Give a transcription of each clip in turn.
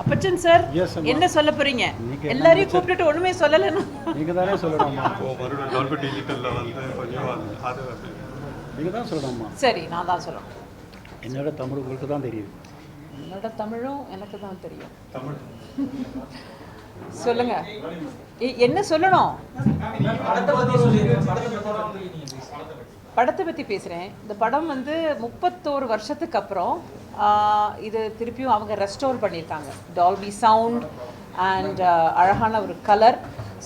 அப்பச்சன் sir. என்ன சொல்ல போறீங்க? எல்லாரையும் கூப்பிட்டுட்டு ஒண்ணுமே சொல்லலைன்னா. நீங்கள் தானே நீங்கள் தான் சொல்லணும்மா சரி நான் தான் சொல்லணும். என்னோட தமிழ் உங்களுக்கு தான் தெரியுது என்னோட தமிழும் எனக்கு தான் தெரியும். தமிழ். சொல்லுங்க. என்ன சொல்லணும்? படத்தை பற்றி பேசுகிறேன் இந்த படம் வந்து முப்பத்தோரு வருஷத்துக்கு அப்புறம் இது திருப்பியும் அவங்க ரெஸ்டோர் பண்ணியிருக்காங்க. டால்பி சவுண்ட் அண்ட் அழகான ஒரு கலர்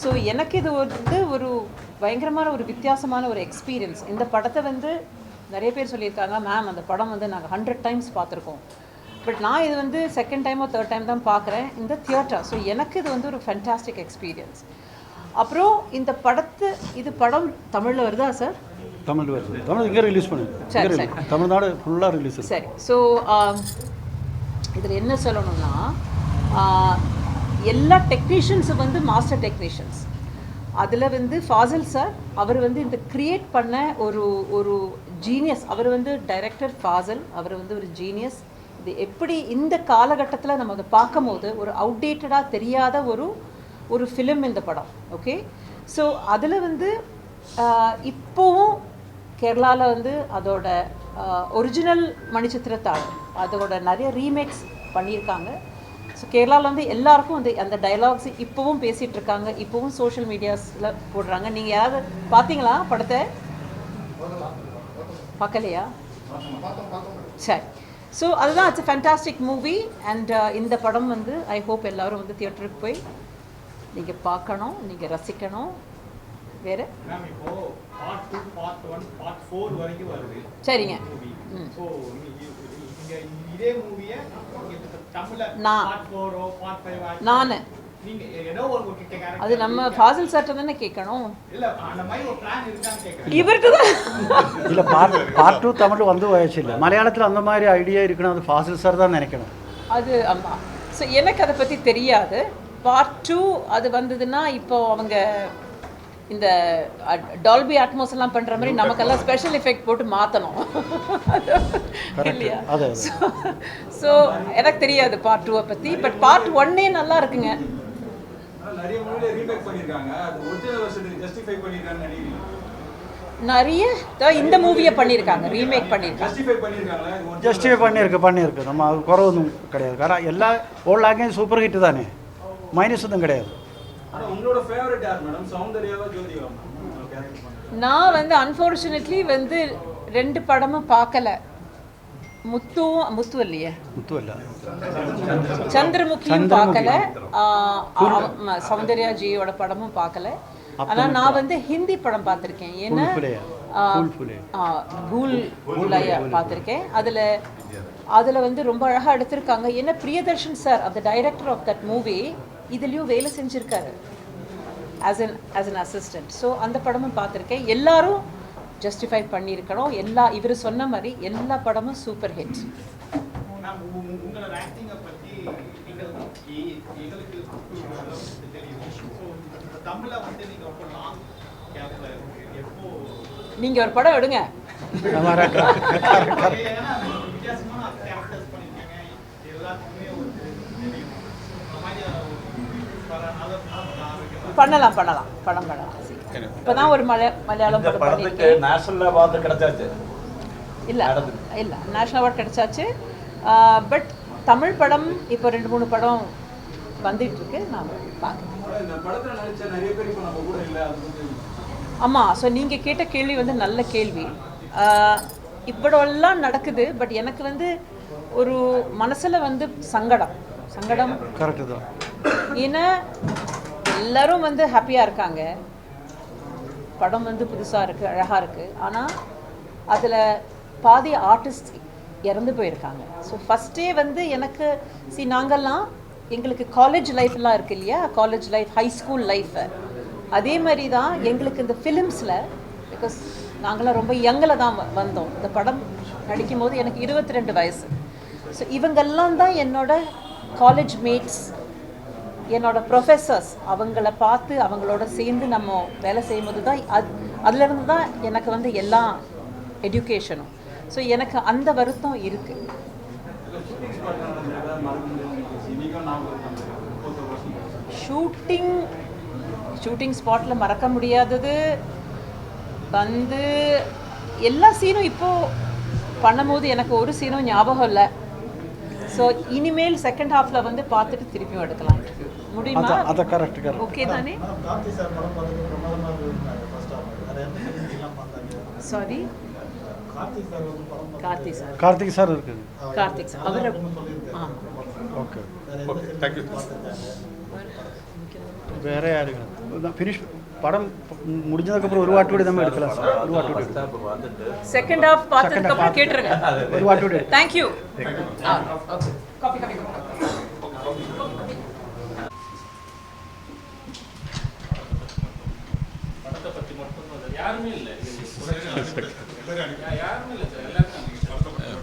ஸோ எனக்கு இது வந்து ஒரு பயங்கரமான ஒரு வித்தியாசமான ஒரு எக்ஸ்பீரியன்ஸ் இந்த படத்தை வந்து நிறைய பேர் சொல்லியிருக்காங்க மேம் அந்த படம் வந்து நாங்கள் ஹண்ட்ரட் டைம்ஸ் பார்த்துருக்கோம். பட் நான் இது வந்து செகண்ட் டைமோ தேர்ட் டைம் தான் பார்க்குறேன் இந்த தியேட்டர் ஸோ எனக்கு இது வந்து ஒரு ஃபென்டாஸ்டிக் எக்ஸ்பீரியன்ஸ் அப்புறம் இந்த படத்து இது படம் தமிழில் வருதா சார் தமிழ் வருது தமிழ் இங்கே ரிலீஸ் release. தமிழ்நாடு ஃபுல்லாக ரிலீஸ் சரி. ஸோ இதில் என்ன சொல்லணும்னா எல்லா டெக்னீஷியன்ஸும் வந்து மாஸ்டர் டெக்னீஷியன்ஸ் அதில் வந்து ஃபாசில் சார் அவர் வந்து இந்த கிரியேட் பண்ண ஒரு ஒரு ஜீனியஸ் அவர் வந்து டைரக்டர் ஃபாசில் அவர் வந்து ஒரு ஜீனியஸ் இது எப்படி இந்த காலகட்டத்தில் நம்ம அதை பார்க்கும்போது ஒரு அவுடேட்டடாக தெரியாத ஒரு ஒரு ஃபிலிம் இந்த படம். ஓகே ஸோ அதில் வந்து இப்போவும் கேரளாவில் வந்து அதோட ஒரிஜினல் மணிச்சித்திரத்தாள் அதோட நிறைய ரீமேக்ஸ் பண்ணியிருக்காங்க. ஸோ கேரளாவில் வந்து எல்லாருக்கும் வந்து அந்த டைலாக்ஸ் இப்போவும் பேசிகிட்டு இருக்காங்க. இப்போவும் சோஷியல் மீடியாஸில் போடுறாங்க. நீங்கள் யாராவது பார்த்தீங்களா படத்தை? பார்க்கலையா சரி. ஸோ அதுதான் இட்ஸ் ஃபேண்டாஸ்டிக் மூவி அண்ட் இந்த படம் வந்து ஐ ஹோப் எல்லாரும் வந்து தியேட்டருக்கு போய் நீங்கள் பார்க்கணும் நீங்கள் ரசிக்கணும். வேறு? மேம் இப்போ part two part one part four வரைக்கும் வருது. சரிங்க. ஸோ நீங்க இதே மூவியை தமிழ்ல நான். நான். அது நம்ம ஃபாசில் சார்ட்ட தானே கேட்கணும். இல்ல அந்த மாதிரி ஒரு பிளான் இருக்கான்னு கேக்குறேன் இவர்கிட்ட தான். இல்லை பார்ட் பார்ட் டூ தமிழ் வந்து வயசு இல்லை. மலையாளத்தில் அந்த மாதிரி ஐடியா இருக்கணும் அது ஃபாசில் சார் தான் நினைக்கணும். அது ஆமாம் ஸோ எனக்கு அதை பற்றி தெரியாது. பார்ட் டூ அது வந்ததுன்னா இப்போ அவங்க இந்த டால்பி அட்மாஸ் எல்லாம் பண்ணுற மாதிரி நமக்கெல்லாம் ஸ்பெஷல் எஃபெக்ட் போட்டு மாற்றணும் இல்லையா? அது, ஸோ எனக்கு தெரியாது பார்ட் டூவை பற்றி பட் பார்ட் ஒன்னே நல்லா இருக்குங்க. நிறைய மூவில ரீமேக் பண்ணிருக்காங்க. அது ஒரிஜினல் வெர்ஷன் ஜஸ்டிஃபை பண்ணிருக்காங்கன்னு நினைக்கிறீங்க? நிறைய இதோ இந்த மூவியை பண்ணியிருக்காங்க ரீமேக் பண்ணியிருக்காங்க ஜஸ்டிஃபை பண்ணியிருக்கு பண்ணியிருக்கு நம்ம அது குறவொன்றும் கிடையாது. காரணம் எல்லா ஓல்ட் சூப்பர் ஹிட் தானே. மைனஸ் ஒன்றும் கிடையாது. நான் வந்து அன்ஃபார்ச்சுனேட்லி வந்து ரெண்டு படமும் பார்க்கல. முத்துவும் முத்து இல்லையே? முத்து இல்லை. சந்திரமுகியும் சந்திரமுகி. பார்க்கல. ஆஹ் ஆமா, சௌந்தர்யா ஜியோட படமும் பார்க்கல. ஆனா நான் வந்து ஹிந்தி படம் பார்த்திருக்கேன். ஏன்னா கூல் கூலையா பார்த்திருக்கேன். அதுல அதுல வந்து ரொம்ப அழகா எடுத்திருக்காங்க. என்ன? பிரியதர்ஷன் சார் அந்த டைரக்டர் ஆஃப் தட் மூவி இதுலயும் வேலை செஞ்சிருக்காரு. As an as an assistant so அந்த படமும் பார்த்துருக்கேன். எல்லாரும் ஜஸ்டிஃபை பண்ணியிருக்கணும். எல்லா இவர் சொன்ன மாதிரி எல்லா படமும் சூப்பர் ஹிட் மேம் உங்களோட ஆக்டிங்கை பத்தி நீங்கள் எ- எங்களுக்கு அளவுக்கு தெரியும் ஸோ தமிழ்ல வந்து நீங்க ரொம்ப லாங் கேப்ல எப்போ நீங்க ஒரு படம் எடுங்க ஏன்னா வித்தியாசமான கேரக்டர்ஸ் பண்ணிருக்காங்க எல்லாத்துக்குமே ஒரு தெரியும் அந்த மாதிரி பல நல்ல ஆரோக்கியமா பண்ணலாம் பண்ணலாம். படம் பண்ணலாம். இப்போதான் ஒரு மலை மலையாளம் படம் படத்துக்கு நேஷனல் அவார்டு கிடைச்சாச்சு. இல்லை. இல்லை. நேஷ்னல் அவார்ட் கிடைச்சாச்சு. பட் தமிழ் படம் இப்போ ரெண்டு மூணு படம் வந்துட்டு இருக்கு நான் பார்க்குறேன். ஆனா இந்த படத்துல நடிச்ச நிறைய பேர் இப்போ நம்ம கூட இல்ல அது வந்து ஆமாம் ஸோ நீங்கள் கேட்ட கேள்வி வந்து நல்ல கேள்வி. ஆஹ் இவ்வளவெல்லாம் நடக்குது பட் எனக்கு வந்து ஒரு மனசில் வந்து சங்கடம். சங்கடம். கரெக்டு தான். ஏன்னா எல்லாரும் வந்து ஹாப்பியாக இருக்காங்க. படம் வந்து புதுசாக இருக்குது அழகாக இருக்குது ஆனால் அதில் பாதி ஆர்டிஸ்ட் இறந்து போயிருக்காங்க. ஸோ ஃபஸ்ட்டே வந்து எனக்கு சி நாங்கள்லாம் எங்களுக்கு காலேஜ் லைஃப்லாம் இருக்கு இல்லையா? College life high school life அதே மாதிரி தான் எங்களுக்கு இந்த ஃபிலிம்ஸில் பிகாஸ் நாங்களாம் ரொம்ப யங்கில் தான் வ- வந்தோம். இந்த படம் நடிக்கும் போது எனக்கு இருபத்தி ரெண்டு வயசு. ஸோ இவங்கெல்லாம் தான் என்னோட காலேஜ் மேட்ஸ் என்னோட ப்ரொஃபஸர்ஸ் அவங்கள பார்த்து அவங்களோட சேர்ந்து நம்ம வேலை செய்யும்போது தான் அது அதுலேருந்து தான் எனக்கு வந்து எல்லா எஜுகேஷனும் ஸோ எனக்கு அந்த வருத்தம் இருக்குது ஷூட்டிங் ஷூட்டிங் ஷூட்டிங் ஸ்பாட்டில் மறக்க முடியாதது வந்து எல்லா சீனும் இப்போது பண்ணும்போது எனக்கு ஒரு சீனும் ஞாபகம் இல்லை. ஸோ இனிமேல் செகண்ட் ஹாஃபில் வந்து பார்த்துட்டு திருப்பியும் எடுக்கலாம். முடியுமா? அதான் கரெக்ட் கரெக்ட் ஓகே தானே? கார்த்தி சார் படம் பார்த்துட்டு பிரமாதமாக இருந்தாங்க ஃபர்ஸ்ட் ஹாஃப் வேறு எந்த எல்லாம் பார்த்தாங்க. சாரி கார்த்திக் சார் வந்து படம் கார்த்திக் சார். கார்த்திக் சார் இருக்குது. கார்த்திக் சார். அவர் ஆ. ஓகே. ஓகே தேங்க்யூ வேற யாருங்க ஃபினிஷ் படம் முடிஞ்சதுக்கப்புறம் ஒரு வாட்டி நம்ம எடுக்கலாம் சார் ஒரு வாட்டி செகண்ட் ஹாஃப் பார்த்ததுக்கப்புறம் கேட்டுருங்க. ஒரு வாட்டி தேங்க்யூ ஓகே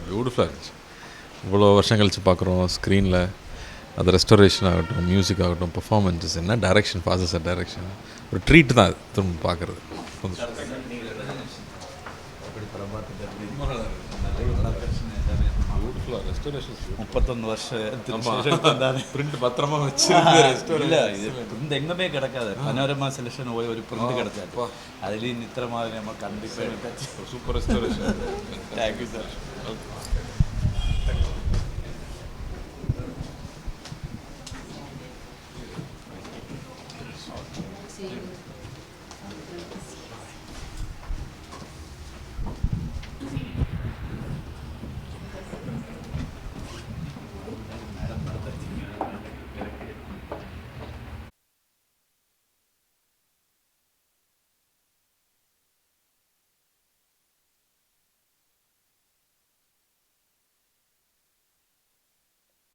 பியூட்டிஃபுல்லாக இருந்துச்சு. இவ்வளோ வருஷம் கழிச்சு பார்க்குறோம் ஸ்க்ரீனில் அது ரெஸ்டரேஷன் ஆகட்டும் மியூசிக் ஆகட்டும் பெர்ஃபார்மன்ஸஸ் என்ன டைரக்ஷன் ஃபாசஸ் சார் டைரக்ஷன் ஒரு ட்ரீட் தான் அது. திரும்ப பார்க்குறது பியூட்டிஃபுல்லாக ரெஸ்டோரேஷன் முப்பத்தொன்று வருஷம் பிரிண்ட் பத்திரமா வச்சு இல்ல இது பிரிண்ட் எங்குமே கிடக்காது பனோரமா செலெக்ஷன் போய் ஒரு பிரிண்ட் கிடைச்சாரு அதுலேயும் நித்திர மாதிரி நம்ம கண்டிப்பாக எடுத்தாச்சு super restoration thank you sir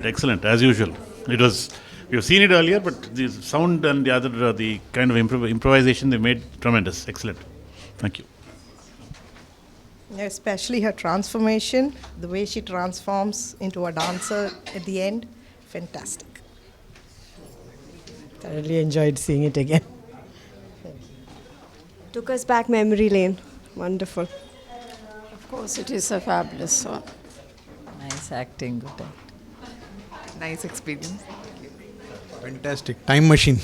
Excellent, as usual. It was, we've seen it earlier, but the sound and the other, uh, the kind of improv- improvisation they made tremendous. Excellent. Thank you. Especially her transformation, the way she transforms into a dancer at the end, fantastic. Thoroughly enjoyed seeing it again. Took us back memory lane. Wonderful. Of course, it is a fabulous one. Nice acting, good acting Nice experience. Fantastic. Time machine.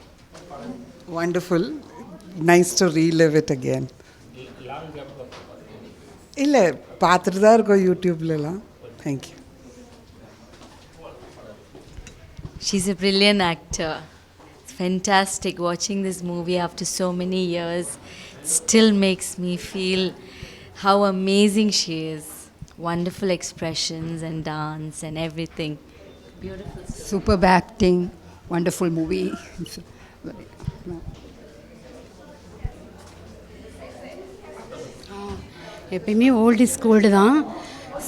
Wonderful. Nice to relive it again. இல்லை பார்த்துட்டு தான் இருக்கோம் யூடியூப்லலாம் thank you She's a brilliant actor. It's fantastic watching this movie after so many years. Still makes me feel how amazing she is. Wonderful expressions and dance and everything. Beautiful. Super acting wonderful movie எப்பயுமே old is gold தான்.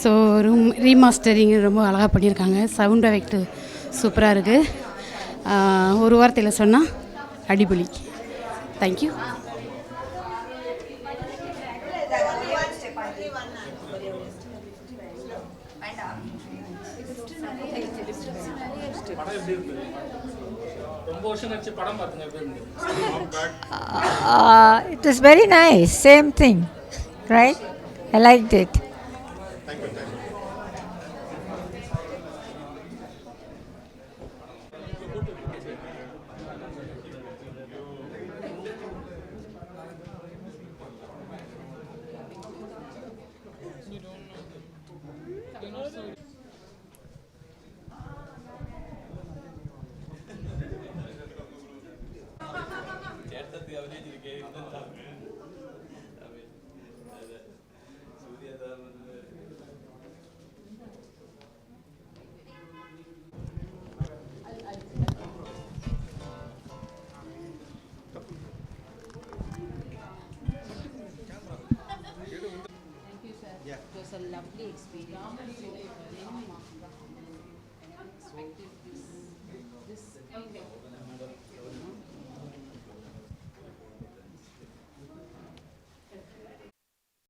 So room remastering ரொம்ப அழகாக பண்ணியிருக்காங்க. Sound effect சூப்பராக இருக்குது ஒரு வார்த்தையில் சொன்னால் அடிபொலி. Thank you Uh, uh, it was very nice, same thing, right? I liked it. Experience.